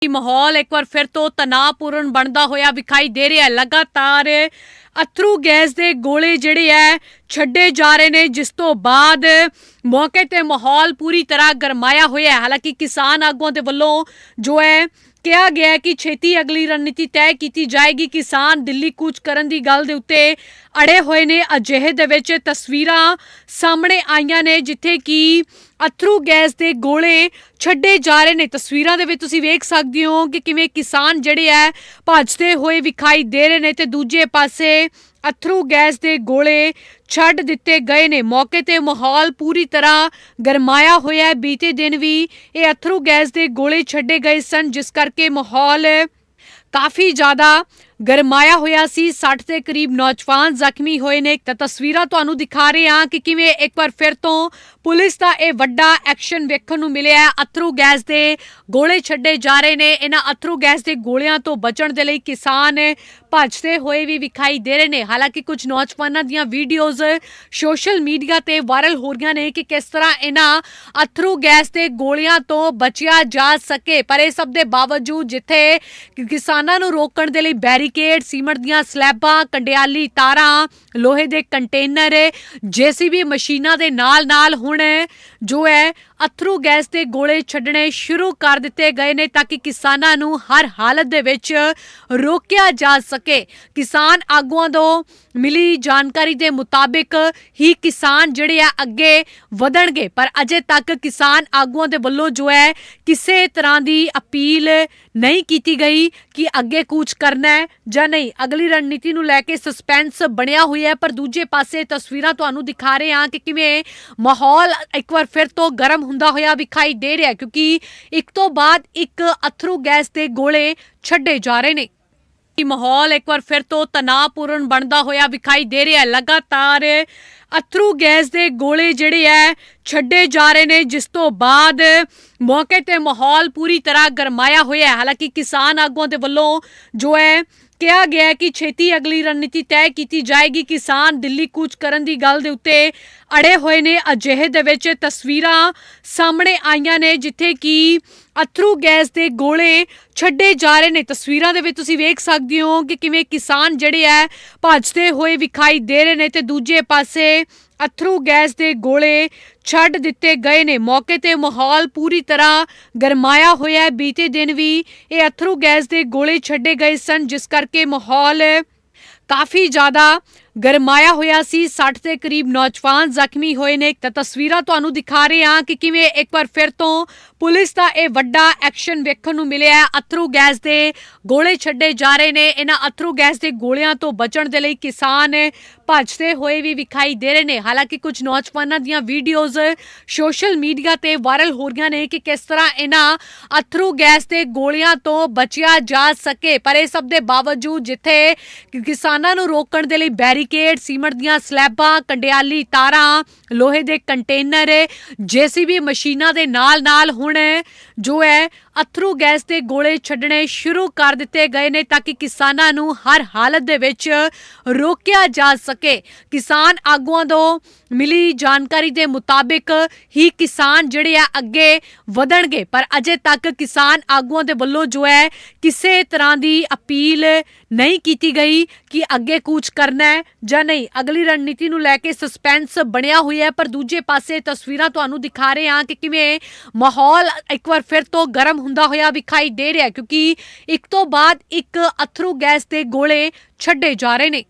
ਕਿ ਮਾਹੌਲ ਇੱਕ ਵਾਰ ਫਿਰ ਤੋਂ ਤਣਾਅਪੂਰਨ ਬਣਦਾ ਹੋਇਆ ਵਿਖਾਈ ਦੇ ਰਿਹਾ ਹੈ। ਲਗਾਤਾਰ ਅਥਰੂ ਗੈਸ ਦੇ ਗੋਲੇ ਜਿਹੜੇ ਹੈ, ਛੱਡੇ ਜਾ ਰਹੇ ਨੇ, ਜਿਸ ਤੋਂ ਬਾਅਦ ਮੌਕੇ ਤੇ ਮਾਹੌਲ ਪੂਰੀ ਤਰ੍ਹਾਂ ਗਰਮਾਇਆ ਹੋਇਆ ਹੈ। ਹਾਲਾਂਕਿ ਕਿਸਾਨ ਆਗੂਆਂ ਦੇ ਵੱਲੋਂ ਜੋ ਹੈ ਕਿਹਾ ਗਿਆ ਕਿ ਛੇਤੀ ਅਗਲੀ ਰਣਨੀਤੀ ਤੈਅ ਕੀਤੀ ਜਾਏਗੀ। ਕਿਸਾਨ ਦਿੱਲੀ ਕੂਚ ਕਰਨ ਦੀ ਗੱਲ ਦੇ ਉੱਤੇ ਅੜੇ ਹੋਏ ਨੇ। ਅਜਿਹੇ ਦੇ ਵਿੱਚ ਤਸਵੀਰਾਂ ਸਾਹਮਣੇ ਆਈਆਂ ਨੇ, ਜਿੱਥੇ ਕਿ ਅਥਰੂ ਗੈਸ ਦੇ ਗੋਲੇ ਛੱਡੇ ਜਾ ਰਹੇ ਨੇ। ਤਸਵੀਰਾਂ ਦੇ ਵਿੱਚ ਤੁਸੀਂ ਵੇਖ ਸਕਦੇ ਹੋ ਕਿ ਕਿਵੇਂ ਕਿਸਾਨ ਜਿਹੜੇ ਹੈ, ਭੱਜਦੇ ਹੋਏ ਵਿਖਾਈ ਦੇ ਰਹੇ ਨੇ ਤੇ ਦੂਜੇ ਪਾਸੇ ਅਥਰੂ ਗੈਸ ਦੇ ਗੋਲੇ ਛੱਡ ਦਿੱਤੇ ਗਏ ਨੇ। ਮੌਕੇ ਤੇ ਮਾਹੌਲ ਪੂਰੀ ਤਰ੍ਹਾਂ ਗਰਮਾਇਆ ਹੋਇਆ ਹੈ। ਬੀਤੇ ਦਿਨ ਵੀ ਇਹ ਅਥਰੂ ਗੈਸ ਦੇ ਗੋਲੇ ਛੱਡੇ ਗਏ ਸਨ, ਜਿਸ ਕਰਕੇ ਮਾਹੌਲ ਕਾਫੀ ਜ਼ਿਆਦਾ ਗਰਮਾਇਆ ਹੋਇਆ ਸੀ 60 ਦੇ ਕਰੀਬ ਨੌਜਵਾਨ ਜ਼ਖਮੀ ਹੋਏ ਨੇ। ਤਾਂ ਤਸਵੀਰਾਂ ਤੁਹਾਨੂੰ ਦਿਖਾ ਰਹੇ ਹਾਂ ਕਿ ਕਿਵੇਂ ਇੱਕ ਵਾਰ ਫਿਰ ਤੋਂ ਪੁਲਿਸ ਦਾ ਇਹ ਵੱਡਾ ਐਕਸ਼ਨ ਵੇਖਣ ਨੂੰ ਮਿਲਿਆ ਹੈ। ਅਥਰੂ ਗੈਸ ਦੇ ਗੋਲੇ ਛੱਡੇ ਜਾ ਰਹੇ ਨੇ। ਇਹਨਾਂ ਅਥਰੂ ਗੈਸ ਦੇ ਗੋਲਿਆਂ ਤੋਂ ਬਚਣ ਦੇ ਲਈ ਕਿਸਾਨ ਭੱਜਦੇ ਹੋਏ ਵੀ ਵਿਖਾਈ ਦੇ ਰਹੇ ਨੇ। ਹਾਲਾਂਕਿ ਕੁਝ ਨੌਜਵਾਨਾਂ ਦੀਆਂ ਵੀਡੀਓਜ਼ ਸੋਸ਼ਲ ਮੀਡੀਆ ਤੇ ਵਾਇਰਲ ਹੋ ਰਹੀਆਂ ਨੇ ਕਿ ਕਿਸ ਤਰ੍ਹਾਂ ਇਹਨਾਂ ਅਥਰੂ ਗੈਸ ਦੇ ਗੋਲਿਆਂ ਤੋਂ ਬਚਿਆ ਜਾ ਸਕੇ। ਪਰ ਇਹ ਸਭ ਦੇ ਬਾਵਜੂਦ ਜਿੱਥੇ ਕਿਸਾਨਾਂ ਨੂੰ ਰੋਕਣ ਦੇ ਲਈ ਬੈਰੀ ਬੈਰੀਕੇਡ ਸੀਮਟ ਦੀਆਂ ਸਲੈਬਾਂ, ਕੰਡਿਆਲੀ ਤਾਰਾਂ, ਲੋਹੇ ਦੇ ਕੰਟੇਨਰ, ਜੀਸੀਬੀ ਮਸ਼ੀਨਾਂ ਦੇ ਨਾਲ-ਨਾਲ ਹੁਣ ਜੋ ਹੈ, ਅਥਰੂ ਗੈਸ ਦੇ ਗੋਲੇ ਛੱਡਣੇ ਸ਼ੁਰੂ ਕਰ ਦਿੱਤੇ ਗਏ ਨੇ ਤਾਂ ਕਿ ਕਿਸਾਨਾਂ ਨੂੰ ਹਰ ਹਾਲਤ ਦੇ ਵਿੱਚ ਰੋਕਿਆ ਜਾ ਸਕੇ। ਕਿਸਾਨ ਆਗੂਆਂ ਤੋਂ ਮਿਲੀ ਜਾਣਕਾਰੀ ਦੇ ਮੁਤਾਬਿਕ ਹੀ ਕਿਸਾਨ ਜਿਹੜੇ ਆ ਅੱਗੇ ਵਧਣਗੇ, ਪਰ ਅਜੇ ਤੱਕ ਕਿਸਾਨ ਆਗੂਆਂ ਦੇ ਵੱਲੋਂ ਜੋ ਹੈ, ਕਿਸੇ ਤਰ੍ਹਾਂ ਦੀ ਅਪੀਲ ਨਹੀਂ ਕੀਤੀ ਗਈ ਕਿ ਅੱਗੇ ਕੂਚ ਕਰਨਾ ਹੈ। ਜਾਂ ਨਹੀਂ? ਅਗਲੀ ਰਣਨੀਤੀ ਨੂੰ ਲੈ ਕੇ ਸਸਪੈਂਸ ਬਣਿਆ ਹੋਇਆ ਹੈ, ਪਰ ਦੂਜੇ ਪਾਸੇ ਤਸਵੀਰਾਂ ਤੁਹਾਨੂੰ ਦਿਖਾ ਰਹੇ ਹਾਂ ਕਿ ਕਿਵੇਂ ਮਾਹੌਲ ਇੱਕ ਵਾਰ ਫਿਰ ਤੋਂ ਗਰਮ ਹੁੰਦਾ ਹੋਇਆ ਵਿਖਾਈ ਦੇ ਰਿਹਾ ਕਿਉਂਕਿ ਇੱਕ ਤੋਂ ਬਾਅਦ ਇੱਕ ਅਥਰੂ ਗੈਸ ਦੇ ਗੋਲੇ ਛੱਡੇ ਜਾ ਰਹੇ ਨੇ। ਕਿ ਮਾਹੌਲ ਇੱਕ ਵਾਰ ਫਿਰ ਤੋਂ ਤਣਾਅਪੂਰਨ ਬਣਦਾ ਹੋਇਆ ਵਿਖਾਈ ਦੇ ਰਿਹਾ ਲਗਾਤਾਰ ਅਥਰੂ ਗੈਸ ਦੇ ਗੋਲੇ ਜਿਹੜੇ ਹੈ, ਛੱਡੇ ਜਾ ਰਹੇ ਨੇ, ਜਿਸ ਤੋਂ ਬਾਅਦ ਮੌਕੇ ਤੇ ਮਾਹੌਲ ਪੂਰੀ ਤਰ੍ਹਾਂ ਗਰਮਾਇਆ ਹੋਇਆ ਹੈ। ਹਾਲਾਂਕਿ ਕਿਸਾਨ ਆਗੂਆਂ ਦੇ ਵੱਲੋਂ ਜੋ ਹੈ ਕਿਹਾ ਗਿਆ ਕਿ ਛੇਤੀ ਅਗਲੀ ਰਣਨੀਤੀ ਤੈਅ ਕੀਤੀ ਜਾਏਗੀ। ਕਿਸਾਨ ਦਿੱਲੀ ਕੂਚ ਕਰਨ ਦੀ ਗੱਲ ਦੇ ਉੱਤੇ ਅੜੇ ਹੋਏ ਨੇ। ਅਜਿਹੇ ਦੇ ਵਿੱਚ ਤਸਵੀਰਾਂ ਸਾਹਮਣੇ ਆਈਆਂ ਨੇ, ਜਿੱਥੇ ਕਿ ਅਥਰੂ ਗੈਸ ਦੇ ਗੋਲੇ ਛੱਡੇ ਜਾ ਰਹੇ ਨੇ। ਤਸਵੀਰਾਂ ਦੇ ਵਿੱਚ ਤੁਸੀਂ ਵੇਖ ਸਕਦੇ ਹੋ ਕਿ ਕਿਵੇਂ ਕਿਸਾਨ ਜਿਹੜੇ ਹੈ, ਭੱਜਦੇ ਹੋਏ ਵਿਖਾਈ ਦੇ ਰਹੇ ਨੇ ਤੇ ਦੂਜੇ ਪਾਸੇ ਅਥਰੂ ਗੈਸ ਦੇ ਗੋਲੇ ਛੱਡ ਦਿੱਤੇ ਗਏ ਨੇ। ਮੌਕੇ ਤੇ ਮਾਹੌਲ ਪੂਰੀ ਤਰ੍ਹਾਂ ਗਰਮਾਇਆ ਹੋਇਆ ਹੈ। ਬੀਤੇ ਦਿਨ ਵੀ ਇਹ ਅਥਰੂ ਗੈਸ ਦੇ ਗੋਲੇ ਛੱਡੇ ਗਏ ਸਨ, ਜਿਸ ਕਰਕੇ ਮਾਹੌਲ ਕਾਫੀ ਜ਼ਿਆਦਾ ਗਰਮਾਇਆ ਹੋਇਆ ਸੀ 60 ਦੇ ਕਰੀਬ ਨੌਜਵਾਨ ਜ਼ਖਮੀ ਹੋਏ ਨੇ। ਤਾਂ ਤਸਵੀਰਾਂ ਤੁਹਾਨੂੰ ਦਿਖਾ ਰਹੇ ਹਾਂ ਕਿ ਕਿਵੇਂ ਇੱਕ ਵਾਰ ਫਿਰ ਤੋਂ ਪੁਲਿਸ ਦਾ ਇਹ ਵੱਡਾ ਐਕਸ਼ਨ ਵੇਖਣ ਨੂੰ ਮਿਲਿਆ ਹੈ। ਅਥਰੂ ਗੈਸ ਦੇ ਗੋਲੇ ਛੱਡੇ ਜਾ ਰਹੇ ਨੇ। ਇਹਨਾਂ ਅਥਰੂ ਗੈਸ ਦੇ ਗੋਲਿਆਂ ਤੋਂ ਬਚਣ ਦੇ ਲਈ ਕਿਸਾਨ ਭੱਜਦੇ ਹੋਏ ਵੀ ਵਿਖਾਈ ਦੇ ਰਹੇ ਨੇ। ਹਾਲਾਂਕਿ ਕੁਝ ਨੌਜਵਾਨਾਂ ਦੀਆਂ ਵੀਡੀਓਜ਼ ਸੋਸ਼ਲ ਮੀਡੀਆ ਤੇ ਵਾਇਰਲ ਹੋ ਰਹੀਆਂ ਨੇ ਕਿ ਕਿਸ ਤਰ੍ਹਾਂ ਇਹਨਾਂ ਅਥਰੂ ਗੈਸ ਦੇ ਗੋਲਿਆਂ ਤੋਂ ਬਚਿਆ ਜਾ ਸਕੇ। ਪਰ ਇਹ ਸਭ ਦੇ ਬਾਵਜੂਦ ਜਿੱਥੇ ਕਿਸਾਨ ਕਿਸਾਨਾਂ ਨੂੰ ਰੋਕਣ ਦੇ ਲਈ ਬੈਰੀਕੇਡ, ਸੀਮਟ ਦੀਆਂ ਸਲੈਬਾਂ, ਕੰਡਿਆਲੀ ਤਾਰਾਂ, ਲੋਹੇ ਦੇ ਕੰਟੇਨਰ, ਜੀਸੀਬੀ ਮਸ਼ੀਨਾਂ ਦੇ ਨਾਲ-ਨਾਲ ਹੁਣ ਜੋ ਹੈ, ਅਥਰੂ ਗੈਸ ਦੇ ਗੋਲੇ ਛੱਡਣੇ ਸ਼ੁਰੂ ਕਰ ਦਿੱਤੇ ਗਏ ਨੇ ਤਾਂ ਕਿ ਕਿਸਾਨਾਂ ਨੂੰ ਹਰ ਹਾਲਤ ਦੇ ਵਿੱਚ ਰੋਕਿਆ ਜਾ ਸਕੇ। ਕਿਸਾਨ ਆਗੂਆਂ ਤੋਂ ਮਿਲੀ ਜਾਣਕਾਰੀ ਦੇ ਮੁਤਾਬਿਕ ਹੀ ਕਿਸਾਨ ਜਿਹੜੇ ਆ ਅੱਗੇ ਵਧਣਗੇ, ਪਰ ਅਜੇ ਤੱਕ ਕਿਸਾਨ ਆਗੂਆਂ ਦੇ ਵੱਲੋਂ ਜੋ ਹੈ, ਕਿਸੇ ਤਰ੍ਹਾਂ ਦੀ ਅਪੀਲ ਨਹੀਂ ਕੀਤੀ ਗਈ ਕਿ ਅੱਗੇ ਕੂਚ ਕਰਨਾ ਹੈ ਜਾਂ ਨਹੀਂ? ਅਗਲੀ ਰਣਨੀਤੀ ਨੂੰ ਲੈ ਕੇ ਸਸਪੈਂਸ ਬਣਿਆ ਹੋਇਆ ਹੈ, ਪਰ ਦੂਜੇ ਪਾਸੇ ਤਸਵੀਰਾਂ ਤੁਹਾਨੂੰ ਦਿਖਾ ਰਹੇ ਹਾਂ ਕਿ ਕਿਵੇਂ ਮਾਹੌਲ ਇੱਕ ਵਾਰ ਫਿਰ ਤੋਂ ਗਰਮ ਹੁੰਦਾ ਹੋਇਆ ਵਿਖਾਈ ਦੇ ਰਿਹਾ ਕਿਉਂਕਿ ਇੱਕ ਤੋਂ ਬਾਅਦ ਇੱਕ ਅਥਰੂ ਗੈਸ ਦੇ ਗੋਲੇ ਛੱਡੇ ਜਾ ਰਹੇ ਨੇ।